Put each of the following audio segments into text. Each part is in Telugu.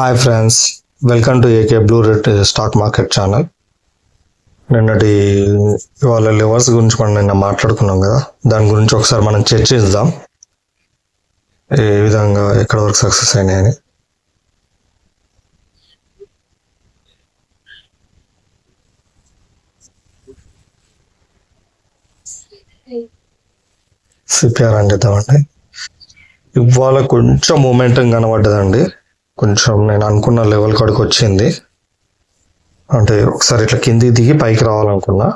Hi friends welcome to AK blue red stock market channel నిన్నటి ఇవాళ లెవర్స్ గురించి మనం నిన్న మాట్లాడుకున్నాం కదా. దాని గురించి ఒకసారి మనం చర్చిద్దాం ఏ విధంగా ఎక్కడ వరకు సక్సెస్ అయినాయని. సిపిఆర్ అని చెప్తామండి ఇవాళ కొంచెం మూమెంటం కనబడ్డదండి. కొంచెం నేను అనుకున్న లెవెల్ కాడికి వచ్చింది. అంటే ఒకసారి ఇట్లా కిందికి దిగి పైకి రావాలనుకున్నా.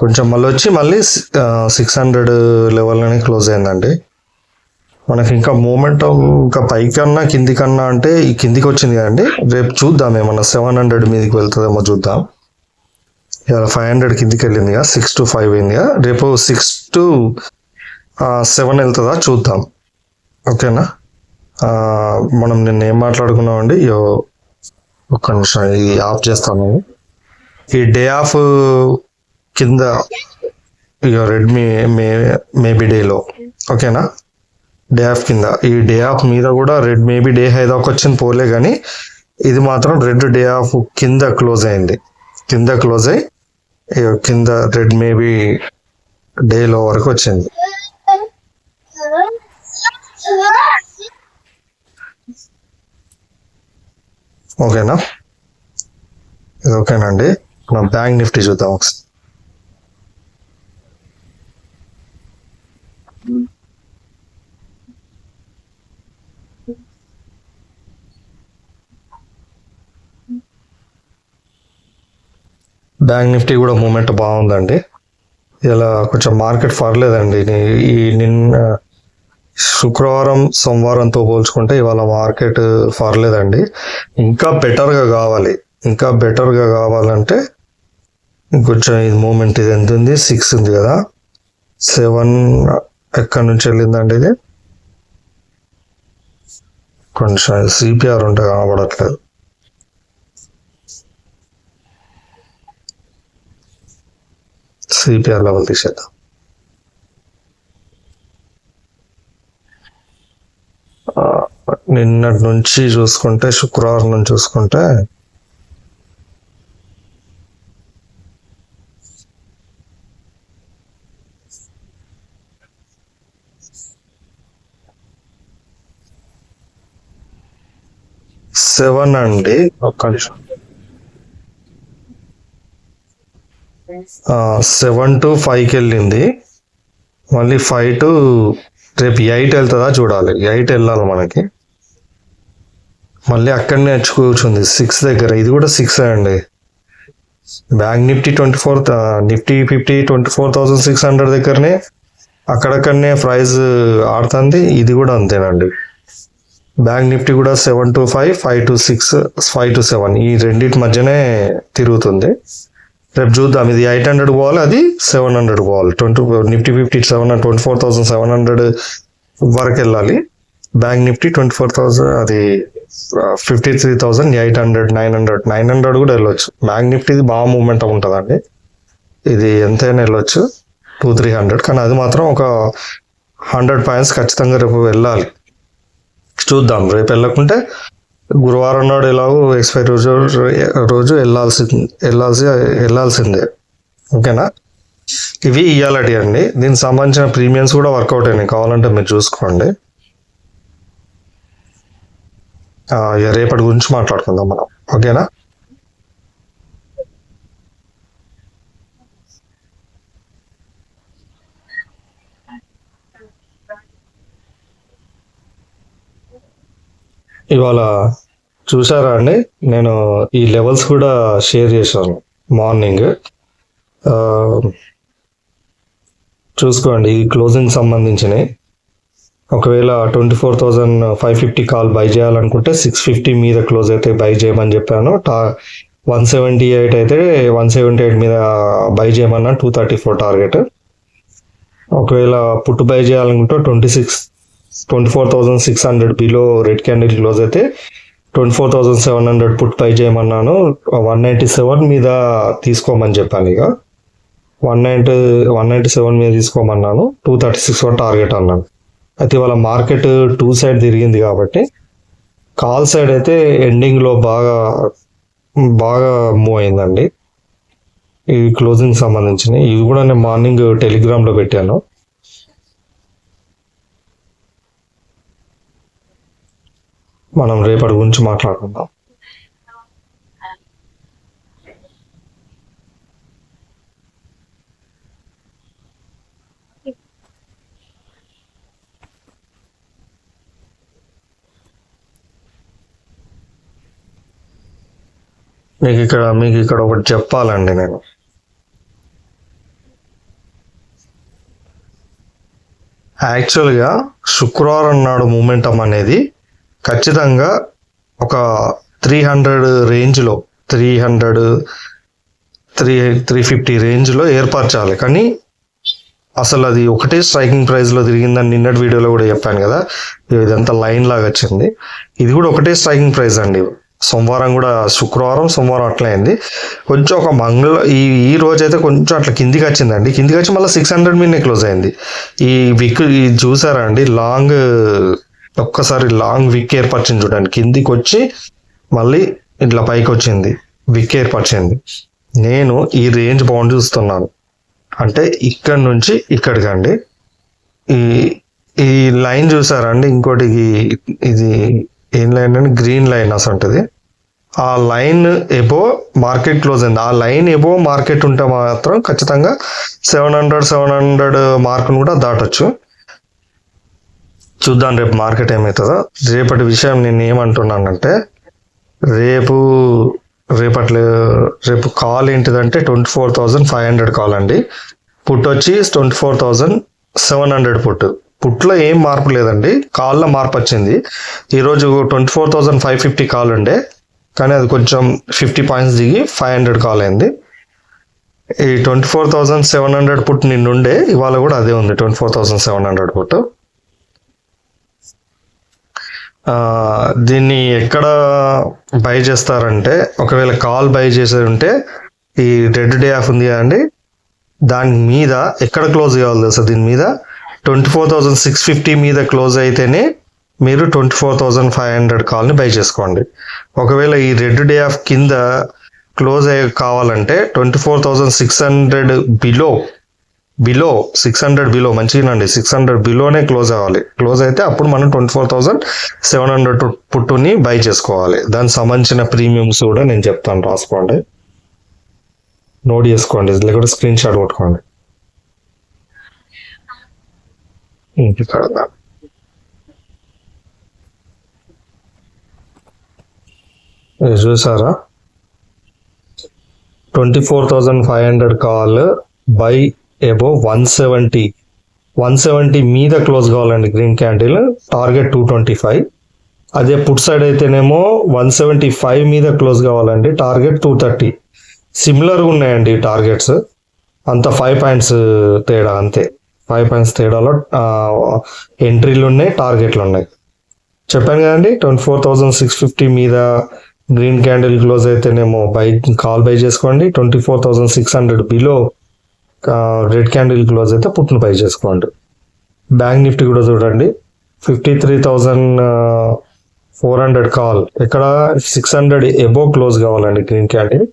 కొంచెం మళ్ళీ వచ్చి మళ్ళీ సిక్స్ హండ్రెడ్ లెవెల్లోనే క్లోజ్ అయిందండి. మనకి ఇంకా మూమెంట్ ఇంకా పైకన్నా కిందికన్నా అంటే ఈ కిందికి వచ్చింది కదండి. రేపు చూద్దాం ఏమన్నా సెవెన్ హండ్రెడ్ మీదకి వెళ్తుందేమో చూద్దాం. ఇవాళ ఫైవ్ హండ్రెడ్ కిందికి వెళ్ళింది కదా సిక్స్ టు ఫైవ్ అయింది కదా రేపు సిక్స్ టు సెవెన్ వెళ్తుందా చూద్దాం. ఓకేనా? మనం నిన్న ఏం మాట్లాడుకున్నామండి? ఒక్క నిమిషం ఇది ఆఫ్ చేస్తాను. ఈ డే ఆఫ్ కింద ఇక రెడ్మీ మే మేబీ డేలో ఓకేనా? డే ఆఫ్ కింద. ఈ డే ఆఫ్ మీద కూడా రెడ్ మేబీ డే హైదాకు వచ్చింది పోలే కానీ ఇది మాత్రం రెడ్ డే ఆఫ్ కింద క్లోజ్ అయింది. కింద క్లోజ్ అయ్యి కింద రెడ్ మేబీ డేలో వరకు వచ్చింది. ఓకేనా? ఇది ఓకేనండి. నా బ్యాంక్ నిఫ్టీ చూద్దాం ఒకసారి. బ్యాంక్ నిఫ్టీ కూడా మూమెంట్ బాగుందండి. ఇలా కొంచెం మార్కెట్ పర్లేదండి. ఈ నిన్న శుక్రవారం సోమవారంతో పోల్చుకుంటే ఇవాళ మార్కెట్ పర్లేదండి. ఇంకా బెటర్గా కావాలి. ఇంకా బెటర్గా కావాలంటే కొంచెం ఇది మూమెంట్ ఇది ఎంత ఉంది? సిక్స్ ఉంది కదా. సెవెన్ ఎక్కడి నుంచి వెళ్ళిందండి ఇది? కొంచెం సిపిఆర్ ఉంటే కనబడట్లేదు. సిపిఆర్ లెవెల్ తీసేద్దాం. నిన్నటి నుంచి చూసుకుంటే శుక్రవారం నుంచి చూసుకుంటే సెవెన్ అండి. నిమిషం. సెవెన్ టు ఫైవ్కి వెళ్ళింది. మళ్ళీ ఫైవ్ టు రేపు ఎయిట్ వెళ్తుందా చూడాలి. ఎయిట్ వెళ్ళాలి మనకి. మళ్ళీ అక్కడనే వచ్చి కూర్చుంది. సిక్స్ దగ్గర. ఇది కూడా సిక్స్ అండి. Bank Nifty twenty four Nifty fifty twenty four thousand six hundred దగ్గరనే అక్కడక్కడనే ప్రైస్ ఆడుతుంది. ఇది కూడా అంతేనండి. బ్యాంక్ నిఫ్టీ కూడా seven two five five two six five two seven ఈ రెండింటి మధ్యనే తిరుగుతుంది. రేపు చూద్దాం. ఇది ఎయిట్ హండ్రెడ్ పోవాలి అది సెవెన్ హండ్రెడ్ పోవాలి twenty Nifty fifty seven twenty four thousand seven hundred వరకు వెళ్ళాలి. Bank Nifty twenty four thousand అది fifty three thousand eight hundred nine hundred nine hundred కూడా వెళ్ళొచ్చు. బ్యాంక్ నిఫ్టీది బాగా మూమెంట్ ఉంటుందండి. ఇది ఎంతైనా వెళ్ళొచ్చు. టూ త్రీ హండ్రెడ్ కానీ అది మాత్రం ఒక హండ్రెడ్ పాయింట్స్ ఖచ్చితంగా రేపు వెళ్ళాలి. చూద్దాం. రేపు వెళ్ళకుంటే గురువారం నాడు ఎలాగో ఎక్స్పైరీ రోజు రోజు వెళ్ళాల్సి వెళ్ళాల్సి వెళ్ళాల్సిందే. ఓకేనా? ఇవి ఇయ్యాలటి అండి దీనికి సంబంధించిన ప్రీమియమ్స్ కూడా వర్కౌట్ అయినాయి. కావాలంటే మీరు చూసుకోండి. రేపటి గురించి మాట్లాడుకుందాం మనం. ఓకేనా? ఇవాళ చూసారా అండి? నేను ఈ లెవెల్స్ కూడా షేర్ చేశాను మార్నింగ్. చూసుకోండి ఈ క్లోజింగ్ సంబంధించినవి. ఒకవేళ twenty four thousand five fifty call buy చేయాలనుకుంటే సిక్స్ ఫిఫ్టీ మీద క్లోజ్ అయితే బై చేయమని చెప్పాను. టా వన్ సెవెంటీ ఎయిట్ అయితే వన్ సెవెంటీ ఎయిట్ మీద బై చేయమన్నా టూ థర్టీ ఫోర్ టార్గెట్. ఒకవేళ పుట్టు బై చేయాలనుకుంటే twenty six twenty four thousand six hundred below red candle close అయితే twenty four thousand seven hundred put పై చేయమన్నాను. వన్ నైంటీ సెవెన్ మీద తీసుకోమని చెప్పాను ఇక. One ninety one ninety seven మీద తీసుకోమన్నాను. Two thirty six one target అన్నాను. అయితే ఇవాళ మార్కెట్ టూ సైడ్ తిరిగింది కాబట్టి కాల్ సైడ్ అయితే ఎండింగ్లో బాగా బాగా మూవ్ అయిందండి. ఇవి క్లోజింగ్ సంబంధించినవి. ఇవి కూడా నేను మార్నింగ్ టెలిగ్రామ్లో పెట్టాను. మనం రేపటి గురించి మాట్లాడుకుందాం. మీకు ఇక్కడ మీకు ఇక్కడ ఒకటి చెప్పాలండి నేను. యాక్చువల్గా శుక్రవారం నాడు మూమెంటం అనేది ఖచ్చితంగా ఒక త్రీ హండ్రెడ్ రేంజ్లో three hundred three three fifty రేంజ్లో ఏర్పరచాలి. కానీ అసలు అది ఒకటే స్ట్రైకింగ్ ప్రైస్లో తిరిగిందని నిన్నటి వీడియోలో కూడా చెప్పాను కదా. ఇదంతా లైన్ లాగా వచ్చింది. ఇది కూడా ఒకటే స్ట్రైకింగ్ ప్రైస్ అండి. సోమవారం కూడా శుక్రవారం సోమవారం అట్లా అయింది. కొంచెం ఒక మంగళ ఈ ఈ రోజు అయితే కొంచెం అట్లా కిందికి వచ్చిందండి. కిందికి వచ్చి మళ్ళీ సిక్స్ హండ్రెడ్ మీదనే క్లోజ్ అయింది. ఈ విక్ ఇది చూసారా అండి? లాంగ్ ఒక్కసారి లాంగ్ విక్ ఏర్పరిచింది చూడండి. కిందికి వచ్చి మళ్ళీ ఇట్లా పైకి వచ్చింది విక్ ఏర్పరిచింది. నేను ఈ రేంజ్ బౌండ్ చూస్తున్నాను. అంటే ఇక్కడ నుంచి ఇక్కడికి అండి. ఈ ఈ లైన్ చూసారండి? ఇంకోటి ఇది ఏం లైన్ అంటే గ్రీన్ లైన్ అసంటది. ఆ లైన్ ఎబో మార్కెట్ క్లోజ్ అయింది. ఆ లైన్ ఎబో మార్కెట్ ఉంటే మాత్రం ఖచ్చితంగా సెవెన్ హండ్రెడ్ సెవెన్ హండ్రెడ్ మార్కును కూడా దాటొచ్చు. చూద్దాం రేపు మార్కెట్ ఏమవుతుందో రేపటి విషయం నేను ఏమంటున్నానంటే రేపు రేపట్లే రేపు కాల్ ఏంటిదంటే twenty four thousand five hundred call అండి. పుట్ వచ్చి twenty four thousand seven hundred put పుట్లో ఏం మార్పు లేదండి. కాల్లో మార్పు వచ్చింది. ఈరోజు twenty four thousand five fifty call ఉండే. కానీ అది కొంచెం ఫిఫ్టీ పాయింట్స్ దిగి ఫైవ్ హండ్రెడ్ కాల్ అయింది. ఈ twenty four thousand seven hundred put నిన్నుండే. ఇవాళ కూడా అదే ఉంది twenty four thousand seven hundred put దీన్ని ఎక్కడ బై చేస్తారంటే ఒకవేళ కాల్ బై చేసేది ఉంటే ఈ రెడ్ డే ఆఫ్ ఉంది అండి దాని మీద ఎక్కడ క్లోజ్ కావాలి తెలుసా? దీని మీద twenty four thousand six fifty మీద క్లోజ్ అయితేనే మీరు twenty four thousand five hundred కాల్ని బై చేసుకోండి. ఒకవేళ ఈ రెడ్ డే ఆఫ్ కింద క్లోజ్ అయ్యే కావాలంటే twenty four thousand six hundred below below six hundred below మంచిగానండి six hundred బిలోనే క్లోజ్ అవ్వాలి. క్లోజ్ అయితే అప్పుడు మనం twenty four thousand seven hundred పుట్టుని buy చేసుకోవాలి. దానికి సంబంధించిన ప్రీమియమ్స్ కూడా నేను చెప్తాను. రాసుకోండి. నోట్ చేసుకోండి. లేకుంటే స్క్రీన్ షాట్ కొట్టుకోండి. చూసారా? Twenty four thousand five hundred call buy above one seventy one seventy మీద క్లోజ్ కావాలండి green candle target two twenty five అదే పుట్ సైడ్ అయితేనేమో వన్ సెవెంటీ ఫైవ్ మీద క్లోజ్ కావాలండి టార్గెట్ టూ థర్టీ సిమిలర్గా ఉన్నాయండి టార్గెట్స్ అంత ఫైవ్ పాయింట్స్ తేడా అంతే. ఫైవ్ పాయింట్స్ తేడాలో ఎంట్రీలు ఉన్నాయి టార్గెట్లు ఉన్నాయి. చెప్పాను కదండి twenty four thousand six fifty మీద గ్రీన్ క్యాండిల్ క్లోజ్ అయితేనేమో బై కాల్ బై చేసుకోండి. Twenty four thousand six hundred below red candle close అయితే పుట్టిన పై చేసుకోండి. బ్యాంక్ నిఫ్టీ కూడా చూడండి. Fifty three thousand four hundred call ఇక్కడ సిక్స్ హండ్రెడ్ ఎబో క్లోజ్ కావాలండి గ్రీన్ క్యాండిల్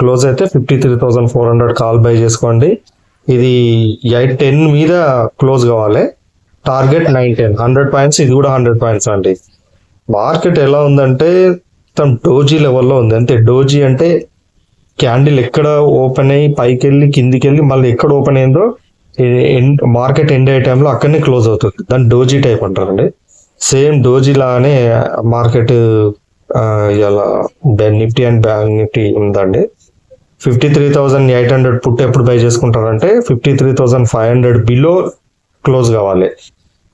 క్లోజ్ అయితే fifty three thousand four hundred call buy చేసుకోండి. ఇది ఎయిట్ టెన్ మీద క్లోజ్ కావాలి. Target nine ten hundred points ఇది కూడా హండ్రెడ్ పాయింట్స్ అండి. మార్కెట్ ఎలా ఉందంటే మొత్తం డోజీ లెవెల్లో ఉంది. అంతే డోజీ అంటే క్యాండిల్ ఎక్కడ ఓపెన్ అయ్యి పైకి వెళ్ళి కిందికి వెళ్ళి మళ్ళీ ఎక్కడ ఓపెన్ అయిందో మార్కెట్ ఎండ్ అయ్యే టైంలో అక్కడనే క్లోజ్ అవుతుంది. దాన్ని డోజీ టైప్ అంటారండి. సేమ్ డోజీ లానే మార్కెట్ ఇలా నిఫ్టీ అండ్ బ్యాంక్ నిఫ్టీ ఉందండి. Fifty three thousand eight hundred put ఎప్పుడు buy చేసుకుంటారంటే fifty three thousand five hundred below close కావాలి.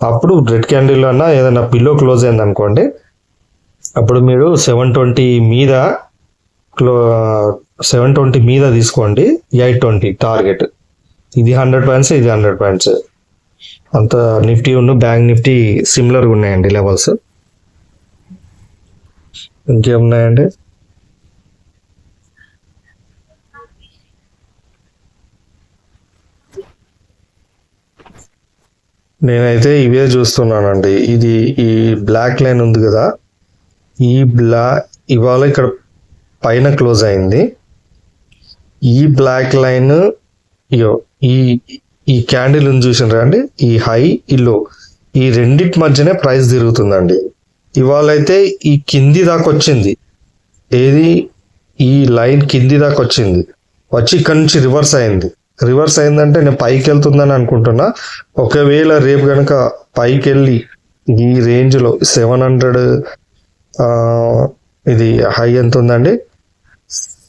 అప్పుడు రెడ్ క్యాండిల్ అన్న ఏదైనా బిలో క్లోజ్ అయింది అనుకోండి అప్పుడు మీరు సెవెన్ ట్వంటీ మీద క్లో సెవెన్ ట్వంటీ మీద తీసుకోండి ఎయిట్ ట్వంటీ టార్గెట్ ఇది హండ్రెడ్ పాయింట్స్ ఇది హండ్రెడ్ పాయింట్స్ అంత నిఫ్టీ ఉన్న బ్యాంక్ నిఫ్టీ సిమిలర్గా ఉన్నాయండి లెవెల్స్ ఇంకేమున్నాయండి? నేనైతే ఇవే చూస్తున్నానండి. ఇది ఈ బ్లాక్ లైన్ ఉంది కదా. ఈ బ్లా ఇవాళ ఇక్కడ పైన క్లోజ్ అయింది. ఈ బ్లాక్ లైన్ యో ఈ ఈ క్యాండిల్ ఉంది అండి? ఈ హై ఈ లో ఈ రెండిటి మధ్యనే ప్రైస్ తిరుగుతుందండి. ఇవాళ అయితే ఈ కింది దాకా వచ్చింది. ఏది? ఈ లైన్ కింది దాకా వచ్చింది. వచ్చి ఇక్కడ నుంచి రివర్స్ అయింది. రివర్స్ అయిందంటే నేను పైకి వెళ్తుందని అనుకుంటున్నా. ఒకవేళ రేపు కనుక పైకి వెళ్ళి ఈ రేంజ్లో సెవెన్ హండ్రెడ్ ఇది హై ఎంత ఉందండి?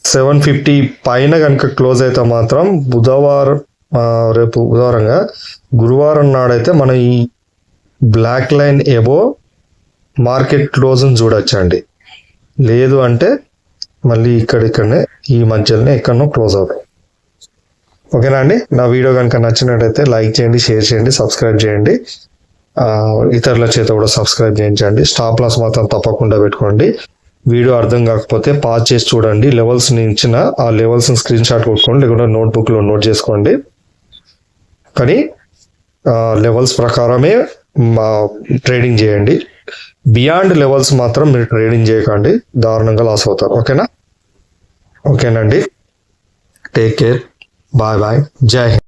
సెవెన్ ఫిఫ్టీ పైన కనుక క్లోజ్ అయితే మాత్రం బుధవారం రేపు బుధవారంగా గురువారం నాడైతే మనం ఈ బ్లాక్ లైన్ ఎబో మార్కెట్ క్లోజ్ని చూడొచ్చండి. లేదు అంటే మళ్ళీ ఇక్కడ ఇక్కడనే ఈ మధ్యలోనే ఎక్కడనో క్లోజ్ అవుతాయి ఓకేనా అండి? నా వీడియో కనుక నచ్చినట్టయితే లైక్ చేయండి షేర్ చేయండి సబ్స్క్రైబ్ చేయండి. ఇతరుల చేత కూడా సబ్స్క్రైబ్ చేయించండి. స్టాప్ లాస్ మాత్రం తప్పకుండా పెట్టుకోండి. వీడియో అర్థం కాకపోతే పాజ్ చేసి చూడండి. లెవెల్స్ ఇచ్చిన ఆ లెవెల్స్ స్క్రీన్ షాట్ కొట్టుకోండి. లేకుంటే నోట్బుక్లో నోట్ చేసుకోండి. కానీ లెవెల్స్ ప్రకారమే మా ట్రేడింగ్ చేయండి. బియాండ్ లెవెల్స్ మాత్రం మీరు ట్రేడింగ్ చేయకండి. దారుణంగా లాస్ అవుతారు. ఓకేనా? ఓకేనండి. టేక్ కేర్ బాయ్ బాయ్ జై హింద్